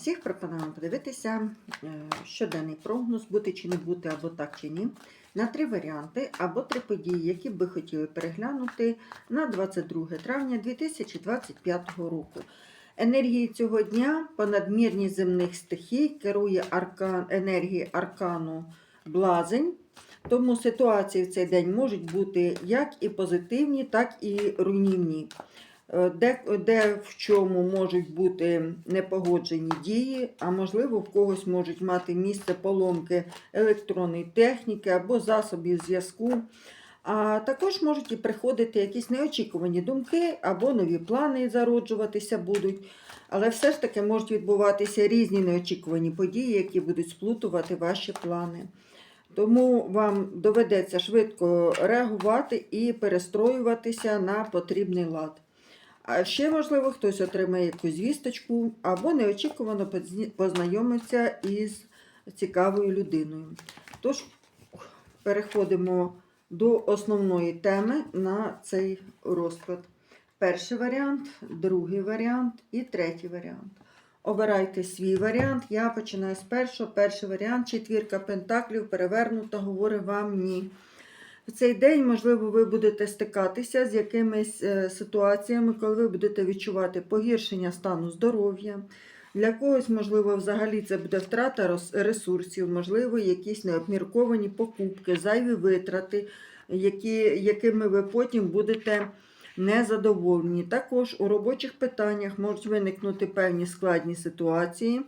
Всіх пропонуємо подивитися е, щоденний прогноз, бути чи не бути, або так чи ні, на три варіанти або три події, які б ви хотіли переглянути на 22 травня 2025 року. Енергії цього дня по надмірність земних стихій керує аркан, енергії аркану Блазень. Тому ситуації в цей день можуть бути як і позитивні, так і руйнівні. Е, Де, де в чому можуть бути непогоджені дії, а можливо, в когось можуть мати місце поломки електронної техніки або засобів зв'язку. А також можуть і приходити якісь неочікувані думки або нові плани зароджуватися будуть. Але все ж таки можуть відбуватися різні неочікувані події, які будуть сплутувати ваші плани. Тому вам доведеться швидко реагувати і перестроюватися на потрібний лад. А ще, можливо, хтось отримає якусь звісточку або неочікувано познайомиться із цікавою людиною. Тож, переходимо до основної теми на цей розклад. Перший варіант, другий варіант і третій варіант. Обирайте свій варіант. Я починаю з першого. Перший варіант четвірка пентаклів перевернута, говорить вам ні. В цей день, можливо, ви будете стикатися з якимись е, ситуаціями, коли ви будете відчувати погіршення стану здоров'я. Для когось, можливо, взагалі це буде втрата ресурсів, можливо, якісь необмірковані покупки, зайві витрати, які, якими ви потім будете незадоволені. Також у робочих питаннях можуть виникнути певні складні ситуації,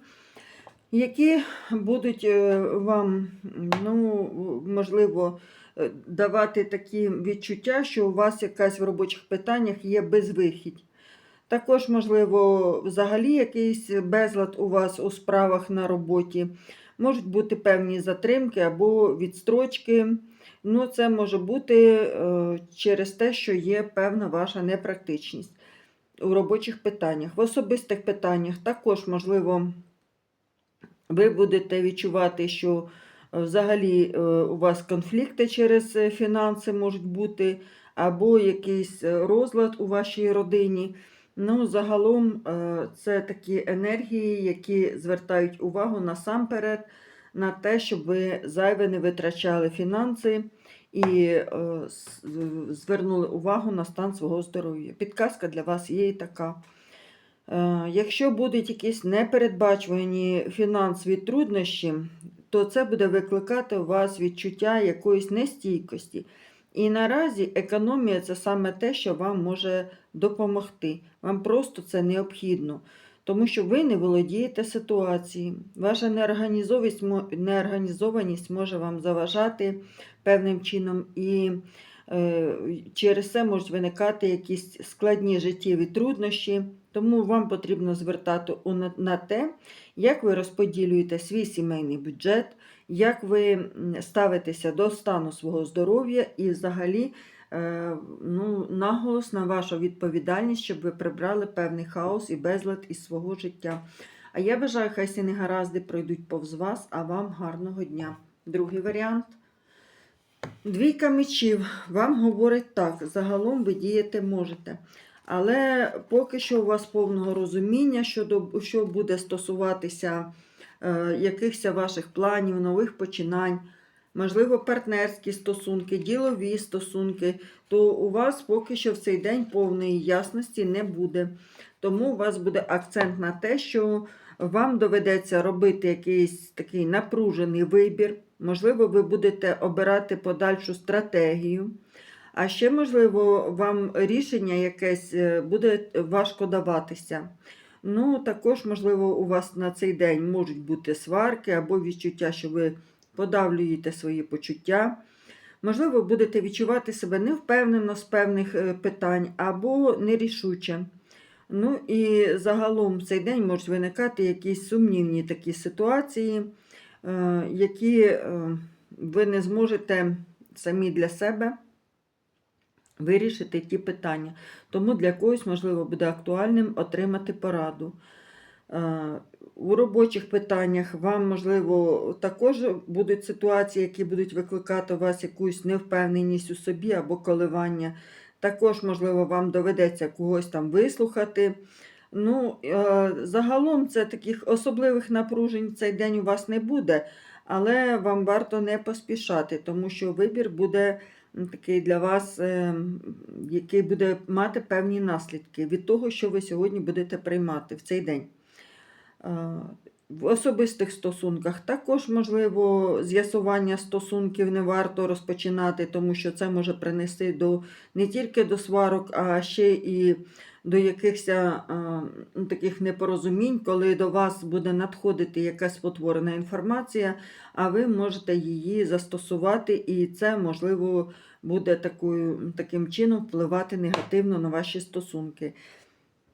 які будуть е, вам, ну, можливо, давати такі відчуття, що у вас якась в робочих питаннях є безвихідь. Також, можливо, взагалі якийсь безлад у вас у справах на роботі. Можуть бути певні затримки або відстрочки. Ну, це може бути е, через те, що є певна ваша непрактичність у робочих питаннях. В особистих питаннях також, можливо, ви будете відчувати, що е, взагалі е, у вас конфлікти через е, фінанси можуть бути, або якийсь е, розлад у вашій родині. Ну, загалом це такі енергії, які звертають увагу насамперед на те, щоб ви зайве не витрачали фінанси і звернули увагу на стан свого здоров'я. Підказка для вас є і така. Якщо будуть якісь непередбачувані фінансові труднощі, то це буде викликати у вас відчуття якоїсь нестійкості. І наразі економія це саме те, що вам може допомогти. Вам просто це необхідно, тому що ви не володієте ситуацією. Ваша неорганізованість, може вам заважати певним чином, і е, через це можуть виникати якісь складні життєві труднощі. Тому вам потрібно звертати на- те, як ви розподілюєте свій сімейний бюджет, як ви ставитеся до стану свого здоров'я і взагалі е, ну, наголос на вашу відповідальність, щоб ви прибрали певний хаос і безлад із свого життя. А я бажаю, хай ці негаразди пройдуть повз вас, а вам гарного дня. Другий варіант. Двійка мечів вам говорить так, загалом ви діяти можете. Але поки що у вас повного розуміння, щодо, що буде стосуватися е, якихось ваших планів, нових починань, можливо, партнерські стосунки, ділові стосунки, то у вас поки що в цей день повної ясності не буде. Тому у вас буде акцент на те, що вам доведеться робити якийсь такий напружений вибір. Можливо, ви будете обирати подальшу стратегію. А ще, можливо, вам рішення якесь е, буде важко даватися. Ну, також, можливо, у вас на цей день можуть бути сварки або відчуття, що ви подавлюєте свої почуття. Можливо, будете відчувати себе невпевнено з певних е, питань або нерішуче. Ну і загалом в цей день можуть виникати якісь сумнівні такі ситуації, е, які ви не зможете самі для себе вирішити ті питання. Тому для когось, можливо, буде актуальним отримати пораду. Е, У робочих питаннях вам, можливо, також будуть ситуації, які будуть викликати у вас якусь невпевненість у собі або коливання. Також, можливо, вам доведеться когось там вислухати, Ну, е, загалом це таких особливих напружень цей день у вас не буде, але вам варто не поспішати, тому що вибір буде такий для вас, е, який буде мати певні наслідки від того, що ви сьогодні будете приймати в цей день. Е, В особистих стосунках також, можливо, з'ясування стосунків не варто розпочинати, тому що це може принести до не тільки до сварок, а ще і до якихось а, ну, таких непорозумінь, коли до вас буде надходити якась спотворена інформація, а ви можете її застосувати, і це, можливо, буде такою, таким чином впливати негативно на ваші стосунки.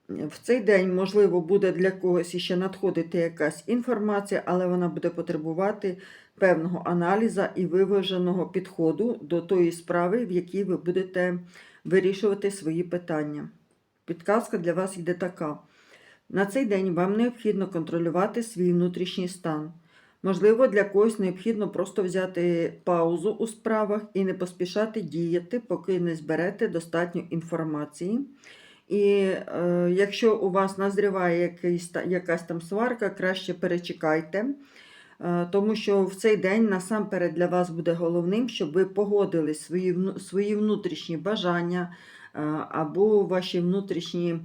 В цей день, можливо, буде для когось іще надходити якась інформація, але вона буде потребувати певного аналізу і виваженого підходу до тої справи, в якій ви будете вирішувати свої питання. Підказка для вас йде така. На цей день вам необхідно контролювати свій внутрішній стан. Можливо, для когось необхідно просто взяти паузу у справах і не поспішати діяти, поки не зберете достатньо інформації. І е, якщо у вас назріває якийсь, якась там сварка, краще перечекайте, е, тому що в цей день насамперед для вас буде головним, щоб ви погодили свої, свої внутрішні бажання е, або ваші внутрішні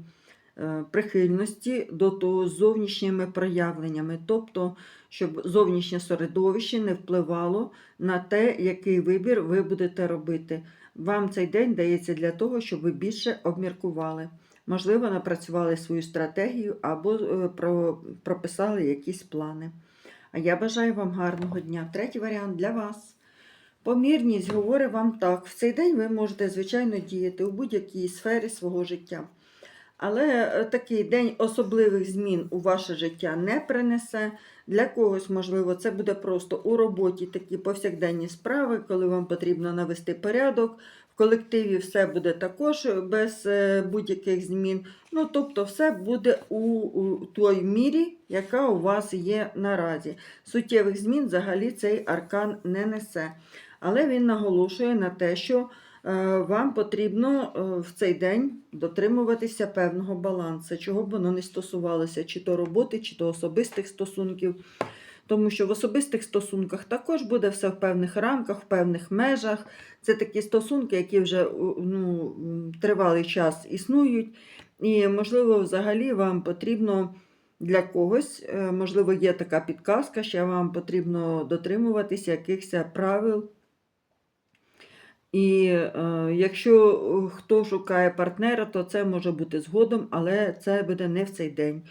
прихильності до того зовнішніми проявленнями, тобто, щоб зовнішнє середовище не впливало на те, який вибір ви будете робити. Вам цей день дається для того, щоб ви більше обміркували. Можливо, напрацювали свою стратегію або е, прописали якісь плани. А я бажаю вам гарного дня. Третій варіант для вас. Помірність говорить вам так. В цей день ви можете, звичайно, діяти у будь-якій сфері свого життя. Але е, такий день особливих змін у ваше життя не принесе. Для когось, можливо, це буде просто у роботі такі повсякденні справи, коли вам потрібно навести порядок. В колективі все буде також без е, будь-яких змін. Ну, тобто, все буде у, той мірі, яка у вас є наразі. Суттєвих змін взагалі цей аркан не несе. Але він наголошує на те, що е, вам потрібно е, в цей день дотримуватися певного балансу, чого б воно не стосувалося, чи то роботи, чи то особистих стосунків. Тому що в особистих стосунках також буде все в певних рамках, в певних межах. Це такі стосунки, які вже ну, тривалий час існують. І, можливо, взагалі вам потрібно для когось, е, можливо, є така підказка, що вам потрібно дотримуватися якихось правил. І е, якщо е, хто шукає партнера, то це може бути згодом, але це буде не в цей день.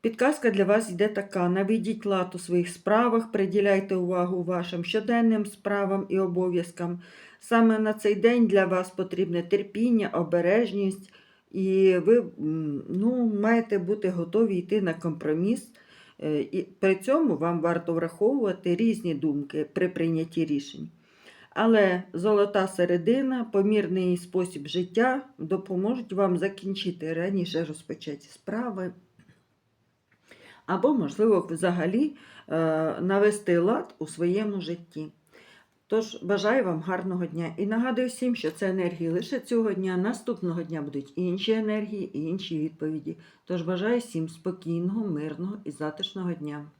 Підказка для вас йде така: наведіть лад у своїх справах, приділяйте увагу вашим щоденним справам і обов'язкам. Саме на цей день для вас потрібне терпіння, обережність, і ви ну, маєте бути готові йти на компроміс. Е, І при цьому вам варто враховувати різні думки при прийнятті рішень. Але золота середина, помірний спосіб життя допоможуть вам закінчити раніше розпочаті справи. Або, можливо, взагалі е, навести лад у своєму житті. Тож бажаю вам гарного дня і нагадую всім, що це енергії лише цього дня. Наступного дня будуть інші енергії і інші відповіді. Тож бажаю всім спокійного, мирного і затишного дня.